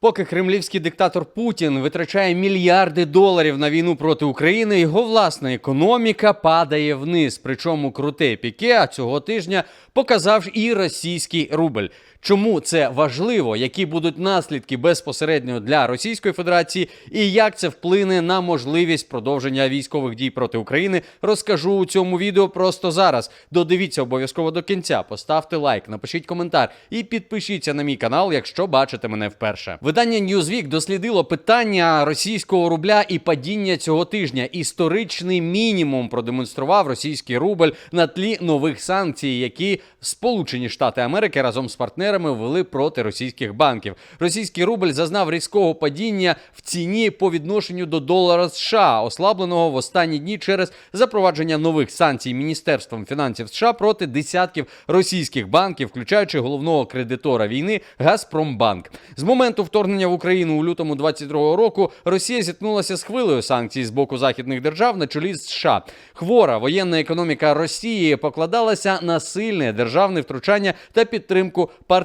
Поки кремлівський диктатор Путін витрачає мільярди доларів на війну проти України, його власна економіка падає вниз. Причому круте піке цього тижня показав і російський рубль. Чому це важливо? Які будуть наслідки безпосередньо для Російської Федерації, і як це вплине на можливість продовження військових дій проти України? Розкажу у цьому відео просто зараз. Додивіться обов'язково до кінця. Поставте лайк, напишіть коментар і підпишіться на мій канал, якщо бачите мене вперше. Видання Newsweek дослідило питання російського рубля і падіння цього тижня. Історичний мінімум продемонстрував російський рубль на тлі нових санкцій, які Сполучені Штати Америки разом з партнерами ввели проти російських банків. Російський рубль зазнав різкого падіння в ціні по відношенню до долара США, ослабленого в останні дні через запровадження нових санкцій Міністерством фінансів США проти десятків російських банків, включаючи головного кредитора війни Газпромбанк. З моменту вторгнення в Україну у лютому 22 року Росія зіткнулася з хвилею санкцій з боку західних держав на чолі з США. Хвора воєнна економіка Росії покладалася на сильне державне втручання та підтримку партнерів,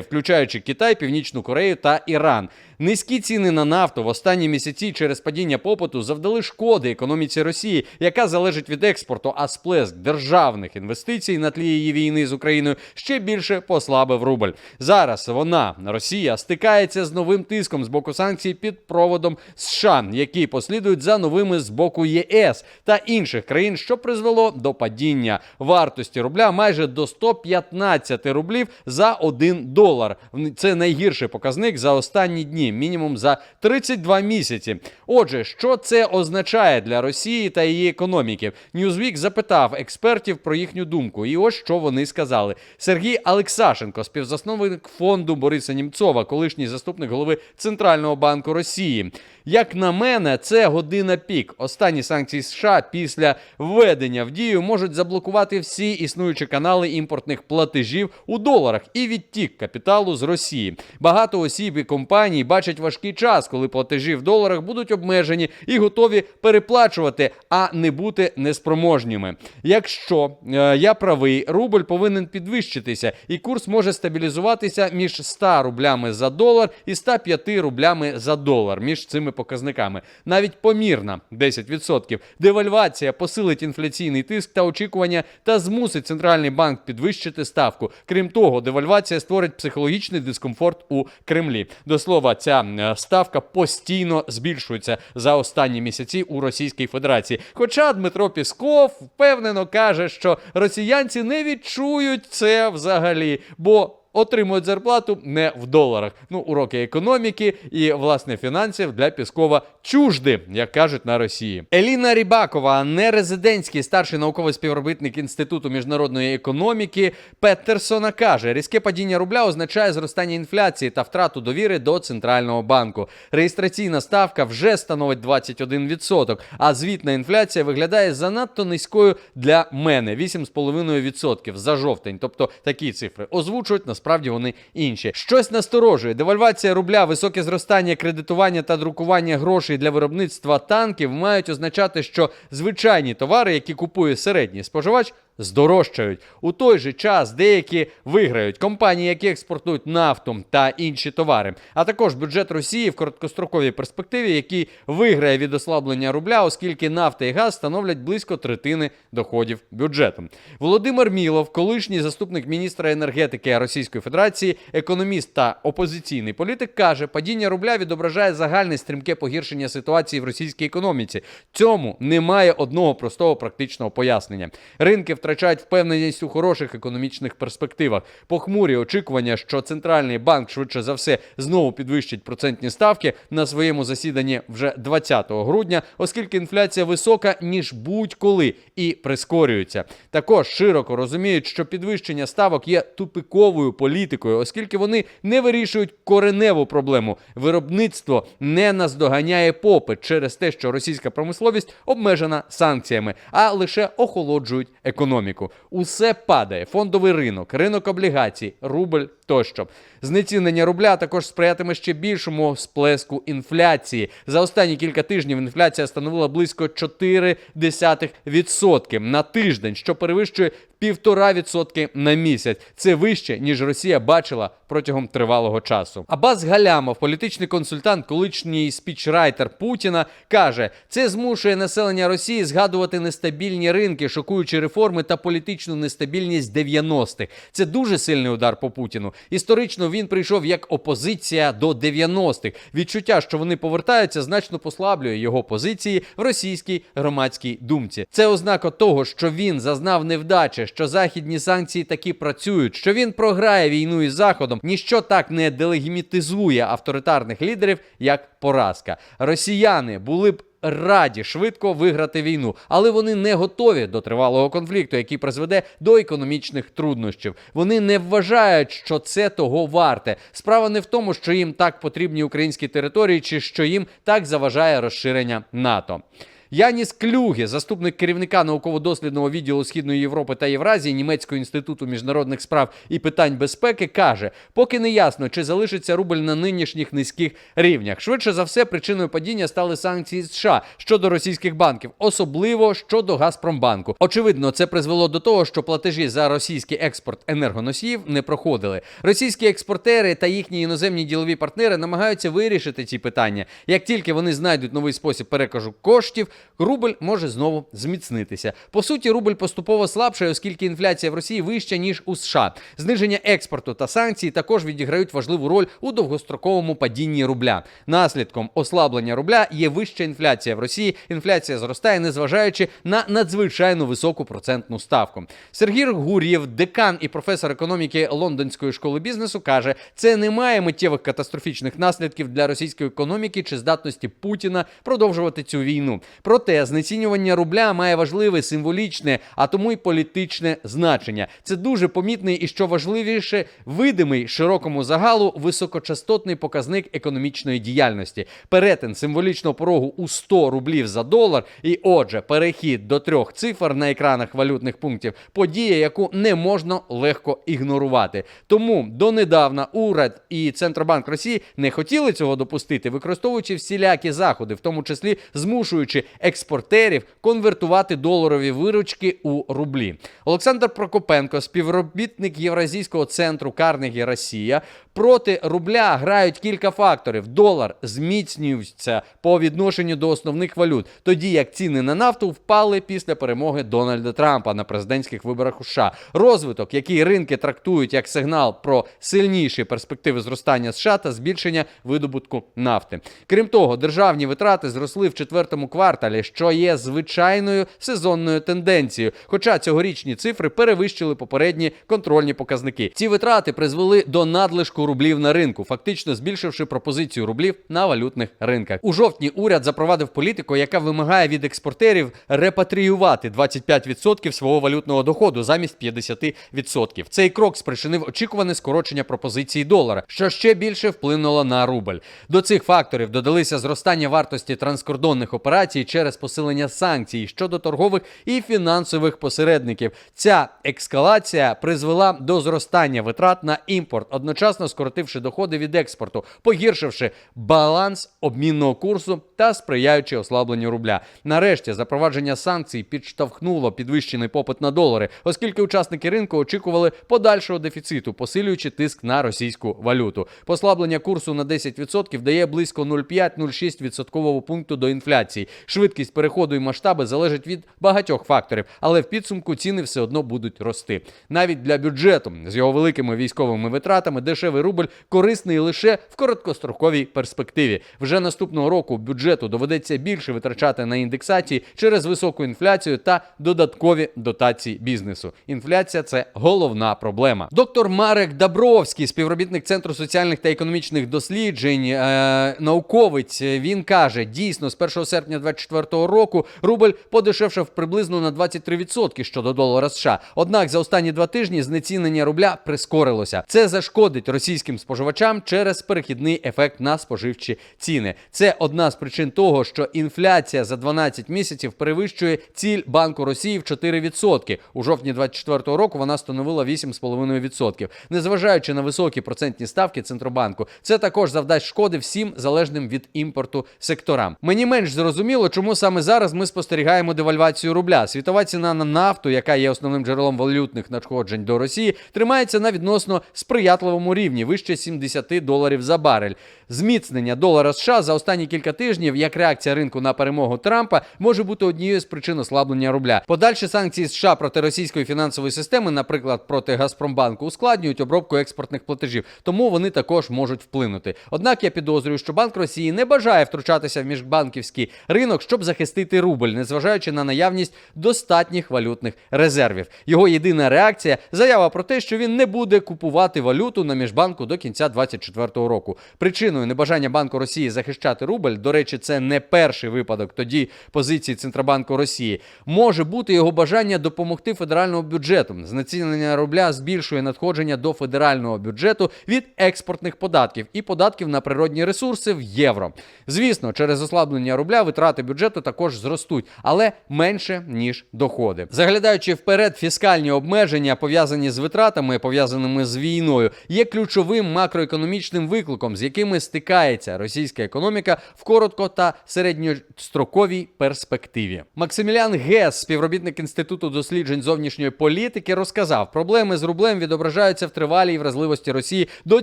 включаючи Китай, Північну Корею та Іран. Низькі ціни на нафту в останні місяці через падіння попиту завдали шкоди економіці Росії, яка залежить від експорту, а сплеск державних інвестицій на тлі її війни з Україною ще більше послабив рубль. Зараз вона Росія стикається з новим тиском з боку санкцій під проводом США, які послідують за новими з боку ЄС та інших країн, що призвело до падіння вартості рубля майже до 115 рублів за 1 долар. Це найгірший показник за останні дні, мінімум за 32 місяці. Отже, що це означає для Росії та її економіки? Ньюзвік запитав експертів про їхню думку, і ось що вони сказали. Сергій Алексашенко, співзасновник фонду Бориса Німцова, колишній заступник голови Центрального банку Росії. Як на мене, це година пік. Останні санкції США після введення в дію можуть заблокувати всі існуючі канали імпортних платежів у доларах і відтік капіталу з Росії. Багато осіб і компаній бачать важкий час, коли платежі в доларах будуть обмежені і готові переплачувати, а не бути неспроможніми. Якщо е, я правий, рубль повинен підвищитися, і курс може стабілізуватися між 100 рублями за долар і 105 рублями за долар між цими показниками. Навіть помірна 10%. Девальвація посилить інфляційний тиск та очікування та змусить центральний банк підвищити ставку. Крім того, девальвація створить психологічний дискомфорт у Кремлі. До слова, ця ставка постійно збільшується за останні місяці у Російській Федерації. Хоча Дмитро Пісков впевнено каже, що росіянці не відчують це взагалі, бо отримують зарплату не в доларах. Ну, уроки економіки і власне фінансів для Піскова чужди, як кажуть на Росії. Еліна Рібакова, нерезидентський старший науковий співробітник Інституту міжнародної економіки Петерсона, каже: різке падіння рубля означає зростання інфляції та втрату довіри до центрального банку. Реєстраційна ставка вже становить 21%, а звітна інфляція виглядає занадто низькою для мене 8,5% за жовтень. Тобто такі цифри озвучують насправді вони інші. Щось насторожує. Девальвація рубля, високе зростання кредитування та друкування грошей для виробництва танків мають означати, що звичайні товари, які купує середній споживач, здорожчають. У той же час деякі виграють компанії, які експортують нафту та інші товари, а також бюджет Росії в короткостроковій перспективі, який виграє від ослаблення рубля, оскільки нафта і газ становлять близько третини доходів бюджету. Володимир Мілов, колишній заступник міністра енергетики Російської Федерації, економіст та опозиційний політик, каже, падіння рубля відображає загальне стрімке погіршення ситуації в російській економіці. Цьому немає одного простого практичного пояснення. Ринки втрачають впевненість у хороших економічних перспективах. Похмурі очікування, що центральний банк швидше за все знову підвищить процентні ставки на своєму засіданні вже 20 грудня, оскільки інфляція висока ніж будь-коли і прискорюється. Також широко розуміють, що підвищення ставок є тупиковою політикою, оскільки вони не вирішують кореневу проблему. Виробництво не наздоганяє попит через те, що російська промисловість обмежена санкціями, а лише охолоджують економіку. Економіку. Усе падає: фондовий ринок, ринок облігацій, рубль тощо. Знецінення рубля також сприятиме ще більшому сплеску інфляції. За останні кілька тижнів інфляція становила близько 0,4% на тиждень, що перевищує 1,5% на місяць. Це вище, ніж Росія бачила протягом тривалого часу. Абаз Галямов, політичний консультант, колишній спічрайтер Путіна, каже: це змушує населення Росії згадувати нестабільні ринки, шокуючі реформи та політичну нестабільність 90-х. Це дуже сильний удар по Путіну. Історично він прийшов як опозиція до 90-х. Відчуття, що вони повертаються, значно послаблює його позиції в російській громадській думці. Це ознака того, що він зазнав невдачі, що західні санкції таки працюють, що він програє війну із заходом. Ніщо так не делегімітизує авторитарних лідерів, як поразка. Росіяни були б. Раді швидко виграти війну, але вони не готові до тривалого конфлікту, який призведе до економічних труднощів. Вони не вважають, що це того варте. Справа не в тому, що їм так потрібні українські території, чи що їм так заважає розширення НАТО. Яніс Клюге, заступник керівника науково-дослідного відділу Східної Європи та Євразії Німецького інституту міжнародних справ і питань безпеки, каже: поки не ясно, чи залишиться рубль на нинішніх низьких рівнях. Швидше за все, причиною падіння стали санкції США щодо російських банків, особливо щодо Газпромбанку. Очевидно, це призвело до того, що платежі за російський експорт енергоносіїв не проходили. Російські експортери та їхні іноземні ділові партнери намагаються вирішити ці питання. Як тільки вони знайдуть новий спосіб перекажу коштів, рубль може знову зміцнитися. По суті, рубль поступово слабшає, оскільки інфляція в Росії вища ніж у США. Зниження експорту та санкції також відіграють важливу роль у довгостроковому падінні рубля. Наслідком ослаблення рубля є вища інфляція в Росії. Інфляція зростає, незважаючи на надзвичайно високу процентну ставку. Сергій Гур'єв, декан і професор економіки Лондонської школи бізнесу, каже: це не має миттєвих катастрофічних наслідків для російської економіки чи здатності Путіна продовжувати цю війну. Проте знецінювання рубля має важливе символічне, а тому й політичне значення. Це дуже помітний і що важливіше, видимий широкому загалу високочастотний показник економічної діяльності. Перетин символічного порогу у 100 рублів за долар, і отже, перехід до трьох цифр на екранах валютних пунктів подія, яку не можна легко ігнорувати. Тому донедавна уряд і Центробанк Росії не хотіли цього допустити, використовуючи всілякі заходи, в тому числі змушуючи експортерів конвертувати доларові виручки у рублі. Олександр Прокопенко, співробітник Євразійського центру Карнегі Росія, проти рубля грають кілька факторів. Долар зміцнюється по відношенню до основних валют, тоді як ціни на нафту впали після перемоги Дональда Трампа на президентських виборах у США. Розвиток, який ринки трактують як сигнал про сильніші перспективи зростання США та збільшення видобутку нафти. Крім того, державні витрати зросли в четвертому кварталі, що є звичайною сезонною тенденцією. Хоча цьогорічні цифри перевищили попередні контрольні показники. Ці витрати призвели до надлишку рублів на ринку, фактично збільшивши пропозицію рублів на валютних ринках. У жовтні уряд запровадив політику, яка вимагає від експортерів репатріювати 25% свого валютного доходу замість 50%. Цей крок спричинив очікуване скорочення пропозиції долара, що ще більше вплинуло на рубль. До цих факторів додалися зростання вартості транскордонних операцій через посилення санкцій щодо торгових і фінансових посередників. Ця ескалація призвела до зростання витрат на імпорт, одночасно скоротивши доходи від експорту, погіршивши баланс обмінного курсу та сприяючи ослабленню рубля. Нарешті запровадження санкцій підштовхнуло підвищений попит на долари, оскільки учасники ринку очікували подальшого дефіциту, посилюючи тиск на російську валюту. Послаблення курсу на 10% дає близько 0,5-0,6 відсоткового пункту до інфляції. Швидкість переходу і масштаби залежать від багатьох факторів, але в підсумку ціни все одно будуть рости. Навіть для бюджету з його великими військовими витратами дешевий рубль корисний лише в короткостроковій перспективі. Вже наступного року бюджету доведеться більше витрачати на індексації через високу інфляцію та додаткові дотації бізнесу. Інфляція це головна проблема. Доктор Марек Дабровський, співробітник Центру соціальних та економічних досліджень, е, науковець, він каже: дійсно, з 1 серпня 24 2024 року рубль подешевшав приблизно на 23% щодо долара США. Однак за останні два тижні знецінення рубля прискорилося. Це зашкодить російським споживачам через перехідний ефект на споживчі ціни. Це одна з причин того, що інфляція за 12 місяців перевищує ціль Банку Росії в 4%. У жовтні 2024 року вона становила 8,5%. Незважаючи на високі процентні ставки центробанку, це також завдасть шкоди всім залежним від імпорту секторам. Мені менш зрозуміло, чому саме зараз ми спостерігаємо девальвацію рубля. Світова ціна на нафту, яка є основним джерелом валютних надходжень до Росії, тримається на відносно сприятливому рівні вище 70 доларів за барель. Зміцнення долара США за останні кілька тижнів, як реакція ринку на перемогу Трампа, може бути однією з причин ослаблення рубля. Подальші санкції США проти російської фінансової системи, наприклад, проти Газпромбанку, ускладнюють обробку експортних платежів, тому вони також можуть вплинути. Однак я підозрюю, що Банк Росії не бажає втручатися в міжбанківський ринок, щоб захистити рубль, незважаючи на наявність достатніх валютних резервів. Його єдина реакція заява про те, що він не буде купувати валюту на міжбанку до кінця 2024 року. Причиною небажання Банку Росії захищати рубль, до речі, це не перший випадок тоді позиції Центробанку Росії. Може бути його бажання допомогти федеральному бюджету. Знецінення рубля збільшує надходження до федерального бюджету від експортних податків і податків на природні ресурси в євро. Звісно, через ослаблення рубля витрати бюджету також зростуть, але менше ніж доходи. Заглядаючи вперед, фіскальні обмеження пов'язані з витратами, пов'язаними з війною, є ключовим макроекономічним викликом, з якими стикається російська економіка в коротко та середньостроковій перспективі. Максимілян Гес, співробітник інституту досліджень зовнішньої політики, розказав, проблеми з рублем відображаються в тривалій вразливості Росії до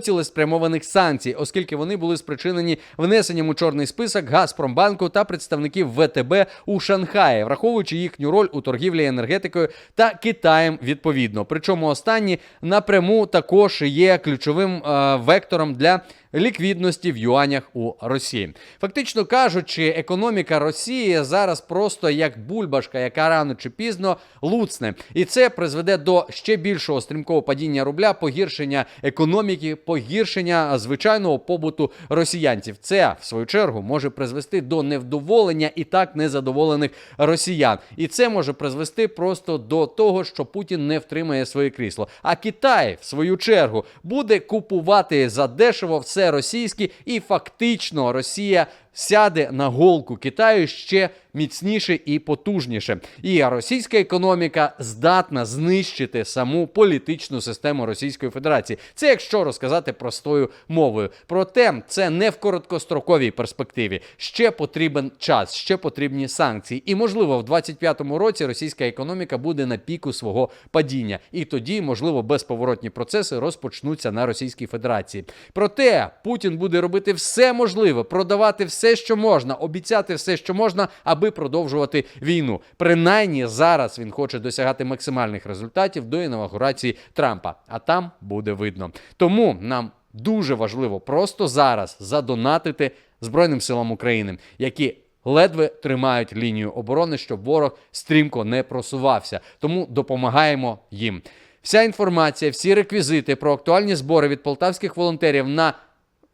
цілеспрямованих санкцій, оскільки вони були спричинені внесенням у чорний список Газпромбанку та представників ВТБ у Шанхаї, враховуючи їхню роль у торгівлі енергетикою та Китаєм відповідно. Причому останні напряму також є ключовим е, вектором для ліквідності в юанях у Росії. Фактично кажучи, економіка Росії зараз просто як бульбашка, яка рано чи пізно луцне, і це призведе до ще більшого стрімкого падіння рубля, погіршення економіки, погіршення звичайного побуту росіянців. Це в свою чергу може призвести до невдоволення і так незадоволених росіян. І це може призвести просто до того, що Путін не втримає своє крісло. А Китай, в свою чергу, буде купувати за дешево все російські, і фактично Росія сяде на голку Китаю ще міцніше і потужніше. І російська економіка здатна знищити саму політичну систему Російської Федерації. Це якщо розказати простою мовою. Проте це не в короткостроковій перспективі. Ще потрібен час, ще потрібні санкції. І можливо, в 25-му році російська економіка буде на піку свого падіння. І тоді, можливо, безповоротні процеси розпочнуться на Російській Федерації. Проте Путін буде робити все можливе, продавати все, що можна, обіцяти все, що можна, аби продовжувати війну. Принаймні зараз він хоче досягати максимальних результатів до інаугурації Трампа. А там буде видно. Тому нам дуже важливо просто зараз задонатити Збройним силам України, які ледве тримають лінію оборони, щоб ворог стрімко не просувався. Тому допомагаємо їм. Вся інформація, всі реквізити про актуальні збори від полтавських волонтерів на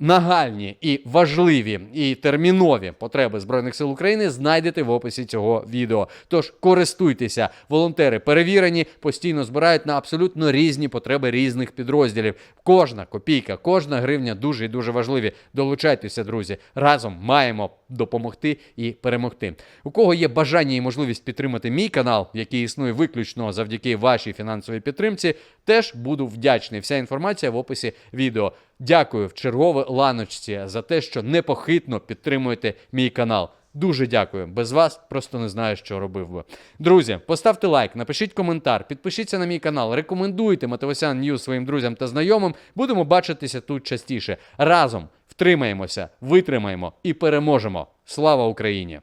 нагальні і важливі і термінові потреби збройних сил України знайдете в описі цього відео. Тож користуйтеся, волонтери перевірені, постійно збирають на абсолютно різні потреби різних підрозділів. Кожна копійка, кожна гривня дуже і дуже важливі. Долучайтеся, друзі. Разом маємо допомогти і перемогти. У кого є бажання і можливість підтримати мій канал, який існує виключно завдяки вашій фінансовій підтримці, теж буду вдячний. Вся інформація в описі відео. Дякую в чергове ланочці за те, що непохитно підтримуєте мій канал. Дуже дякую. Без вас просто не знаю, що робив би. Друзі, поставте лайк, напишіть коментар, підпишіться на мій канал, рекомендуйте Матевосян Ньюз своїм друзям та знайомим. Будемо бачитися тут частіше. Разом втримаємося, витримаємо і переможемо. Слава Україні!